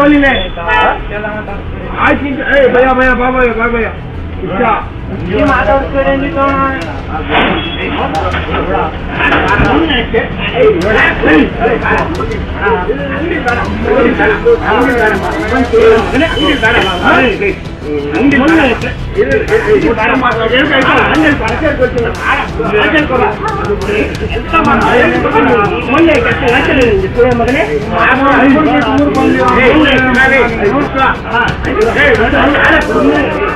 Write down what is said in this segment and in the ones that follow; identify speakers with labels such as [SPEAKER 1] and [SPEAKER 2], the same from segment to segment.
[SPEAKER 1] ಓಲಿಲೆ ಆಯ್ತು ಏ ಭಯ ಭಯ ಬಾ ಭಯ ಬಾ ಭಯ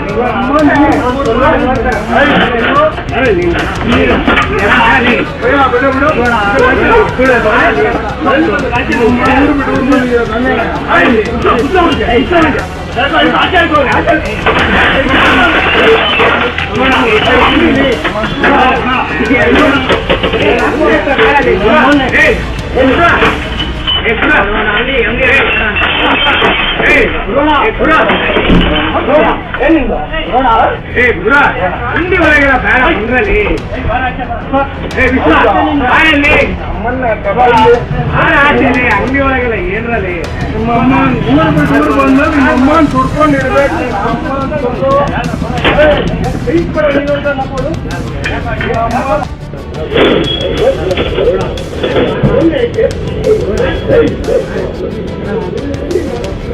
[SPEAKER 1] Hey! ಅಂಗಡಿ ಒಳಗೆಲ್ಲ ಏನ್ರಲ್ಲಿ ನಿಮ್ಮ ಅಮ್ಮ ಊರ್ ಬಿಟ್ಟು ಊರ್ ಬಂದಾಗ ನಿಮ್ಮ ಅಮ್ಮನ್ ಸುಡ್ಕೊಂಡಿರ್ಬೇಕು ನಿಮ್ಮ ಅಮ್ಮನ್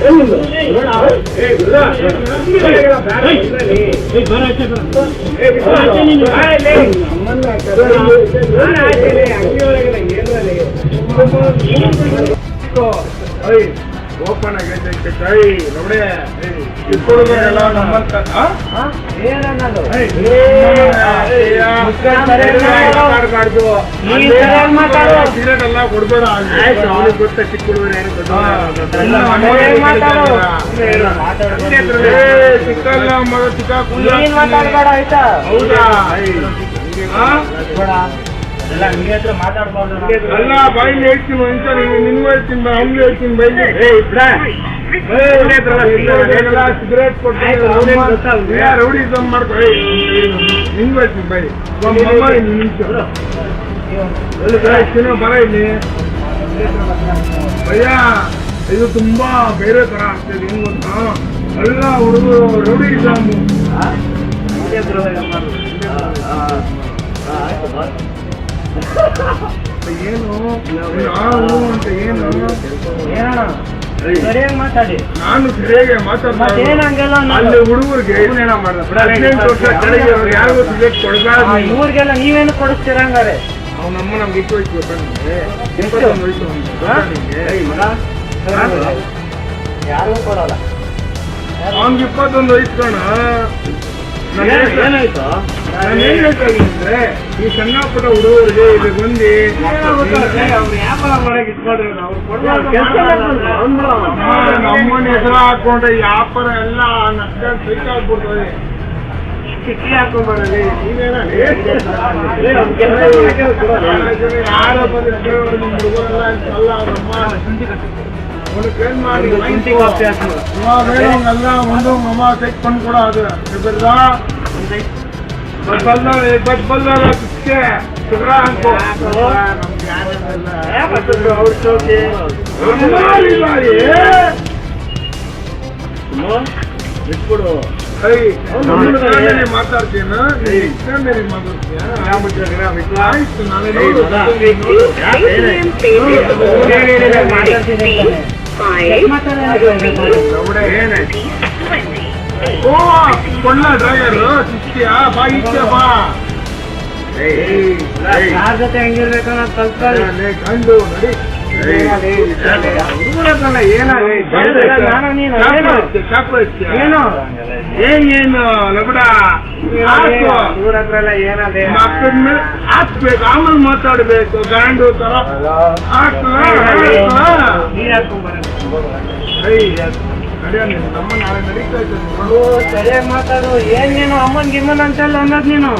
[SPEAKER 1] ಏ, ಕೈ ಓಪನ್ ಆಗೈತೆ ಕೈ ನೋಡೆ ಇಟ್ಕೊಳ್ಳೋದೆಲ್ಲ ನಮ್ಮಂತ ಕೊಡ್ಬೇಡ ಗೊತ್ತ ಚಿಕ್ಕ ಹುಡುಗರು ಏನು ಚಿಕ್ಕಲ್ಲ ಮಗ ಚಿಕ್ಕ ಕುಲ್ಲ ಹೌದಾ? ಅಲ್ಲ ಬಾಯಿ ಹೇಳ್ತೀನಿ ಅಂತ ನೀವು ನಿನ್ ಹೇಳ್ತೀನಿ ಬಾಯಿ ಹೇಳ್ತೀನಿ ಬೈಲಿ ಸಿಗರೇಟ್ ಕೊಡ್ತೀನಿ ರೌಡಿ ದಮ್ ಮಾಡ್ಕೊ ನಿನ್ ಹೇಳ್ತೀನಿ ಬೈ ಅಮ್ಮ ನಿಮಿಷ ತಿನ್ನೋ ಬರ ಇಲ್ಲಿ ಭಯ ಇದು ತುಂಬಾ ಬೇರೆ ತರ ಆಗ್ತದೆ ಹೆಂಗ್ ಗೊತ್ತಾ ಎಲ್ಲ ಹುಡುಗರು ರೌಡಿ ಇದ್ದಾಮು ಏನು? ನಾವು ಅಂತ ಏನು?
[SPEAKER 2] ಮಾತಾಡಿ.
[SPEAKER 1] ನಾನು ಸರಿಯಾಗಿ
[SPEAKER 2] ಮತ್ತೇನ್
[SPEAKER 1] ಮಾತಾಡ್ತಾ
[SPEAKER 2] ಹಂಗೆಲ್ಲ ಅನ್ನೋದು?
[SPEAKER 1] ಅಲ್ಲಿ ಹುಡುಗರಿಗೆ ಹದಿನೆಂಟು ವರ್ಷ ಕೆಳಗೆ ಅವ್ರು ಯಾರಿಗೂ ಸಿಗರೇಟ್ ಕೊಡಬಾರ್ದು
[SPEAKER 2] ಇವ್ರಿಗೆಲ್ಲ ನೀವೇನು ಕೊಡಿಸ್ತೀರ ಹಂಗಾರೆ?
[SPEAKER 1] ಅವ್ನ ನಮ್ಮ ನಮ್ಗೆ. ಯಾರು ನಿಮ್ಗೆ?
[SPEAKER 2] ಯಾರಿಗೂ ಕೊಡಲ್ಲ.
[SPEAKER 1] ಅವ್ನಿಗೆ ಇಪ್ಪತ್ತೊಂದು ವಯಸ್ಸು
[SPEAKER 2] ಏನಾಯ್ತು?
[SPEAKER 1] ನಾನು ಏನ್ ಹೇಳ್ತಾ ಇದ್ದೀನಿ ಅಂದ್ರೆ ಈ ಸಣ್ಣ ಪುಟ್ಟ ಹುಡುಗರಿಗೆ ಇಲ್ಲಿ ಬಂದು ನಮ್ಮನ್ನ ಹೆಸರು ಹಾಕೊಂಡ್ರೆ ವ್ಯಾಪಾರ ಎಲ್ಲ ನಷ್ಟ ಸೈಟ್ ಆಗ್ಬಿಡ್ತದೆ. ಕಿಟ್ಟಿ ಹಾಕೊಂಡ್ಬರಲಿ ನೀವೇನಲ್ಲಿ ಯಾರ ಬಂದ್ರೆ ಹುಡುಗರೆಲ್ಲ ಅಲ್ಲ ನಮ್ಮ ಇವಾಗೆಲ್ಲ ಒಂದು ಮಮ ತೆಗೆದುಕೊಂಡು ಕೂಡ ಅದು ಬರ್ದಾ ಬಲ್ಲಾರ ಬಸ್ ಬಲ್ಲಾರ ಅದಕ್ಕೆ ಸುಗ್ರ ಅನ್ಕೋ ಅವ್ರ ಚೌಕಿ ಬಿಟ್ಬಿಡು ಮಾತಾಡ್ತೀನ ಮಾತಾಡ್ತೀಯ ಆಯ್ತು ನಾನು ನೋಡೆ ಏನಾಯ್ತು ಓ ಕೊಂಡ ಡ್ರೈವರ್ ಸಿಕ್ತಿಯಾ ಬಾ ಇಚ್ಛೆ ಬಾ
[SPEAKER 2] ಯಾರ ಜೊತೆ ಹೆಂಗಿರ್ಬೇಕು ಅನ್ನೋದು ಕಲ್ತ್ಕೊಳ್ಳಿ
[SPEAKER 1] ಕಂಡು ನಡಿ
[SPEAKER 2] ಏನು ಏನು
[SPEAKER 1] ಏನ್ ಏನು ಲಬಡ
[SPEAKER 2] ಏನದೆ
[SPEAKER 1] ಮಕ್ಕಳ ಮೇಲೆ ಹಾಕ್ಬೇಕು ಆಮೇಲೆ ಮಾತಾಡ್ಬೇಕು ಗಂಡು ತರ ಹಾಕು
[SPEAKER 2] ಸರಿಯಾಗಿ ಮಾತಾಡು. ಏನ್ ನೀನು? ಅಮ್ಮನ್ ಗಿಮ್ಮನ್ ಅಂತೆಲ್ಲ ಅನ್ನೋದ್ ನೀನು?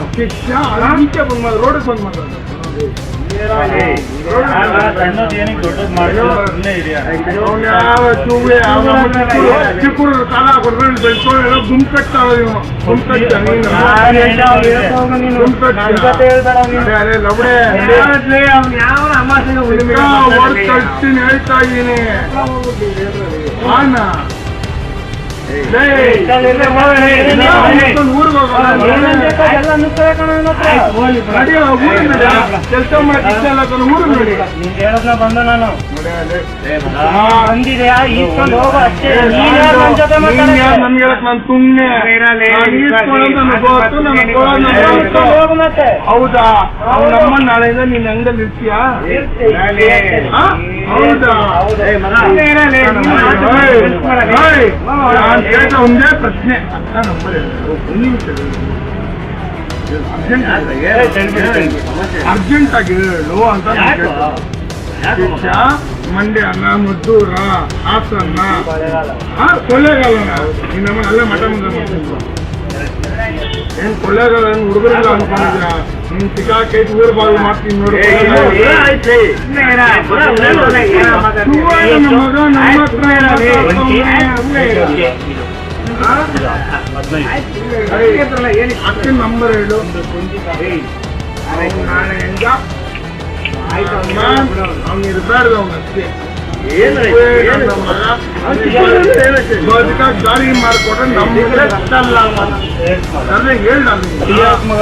[SPEAKER 1] ರೋಡ್ ಬಂದ್ ಮಾತಾಡ. ಚಿಕ್ಕೂರು ಕಾಲ ಕೊಡ್ಕೊಂಡು ಬೆಳ್ಕೊಂಡು ಎಲ್ಲ ಗುಂಪೆಟ್ಟಾವ ಇವನು. ಓಡ್ ಕಳ್ತೀನಿ ಹೇಳ್ತಾ ಇದ್ದೀನಿ. ஜெய் ಕೆಲಸ
[SPEAKER 2] ನೀನ್ ಹೇಳದ್ನ ಬಂದ ನಾನು. ಬಂದಿದ್ಯಾ ಹೋಗು ನೀನ್ ಯಾರ್ ಜೊತೆ
[SPEAKER 1] ಹೌದಾ ಅವನಮ್ಮ ನಾಳೆಯಿಂದ ನೀನ್ ಅಂಗಲ್ ಇರ್ತೀಯಾ? ಹೌದಾ ಒಂದೇ ಪ್ರಶ್ನೆ ಒಂದು ನಿಮಿಷ ಅರ್ಜೆಂಟ್ ಆಗಿ ಹೇಳು ಅಂತ ನಾನ್ ಕೇಳ್ದೆ. ಶಿಷ್ಯ, ಮಂಡ್ಯನ ಮದ್ದೂರ ಹಾಸನ್ನ ಆ ಕೊಳ್ಳೇಗಾಲನ? ಈ ನಮ್ಮ ಅಲ್ಲೇ ಮಠ ಮುಂದೆ ಮಾಡ್ತಿದ್ವು. ಏನ್ ಕೊಳ್ಳೇಗಾಲ ಏನ್ ಹುಡುಗರಿಲ್ಲ ಅನ್ಕೊಂಡಿದ್ಯಾ ನೀನ್ ಸಿಕ್ಕಾಕೈತಿ ಊರ್ ಬಾಗಿಲು ಮಾಡ್ತೀನಿ ನೋಡು.
[SPEAKER 2] ಸುಮ್ನೆ ಇರ. ಬರೋ, ಬರೋ, ಬರೋ, ಏನೋ ಮಾತಾಡ್ತೀಯ?
[SPEAKER 1] ಸುವ್ವ ನನ್ನ ಮಗ ನಮ್ಮ ಹತ್ರ ಅಕ್ಕನ ನಂಬರ್ ಹೇಳು ನಾಳೆ ಹೆಂಗ ಅವ್ನು ಇರ್ಬಾರ್ದು ಅವ್ನ ಅಷ್ಟೇ ಬದುಕ ದಾರಿ ಮಾಡ್ಕೊಟ್ರೆ ನಮ್ಗೆ ಕಷ್ಟಲ್ಲ ಹೇಳ್ದ
[SPEAKER 2] ಮಗ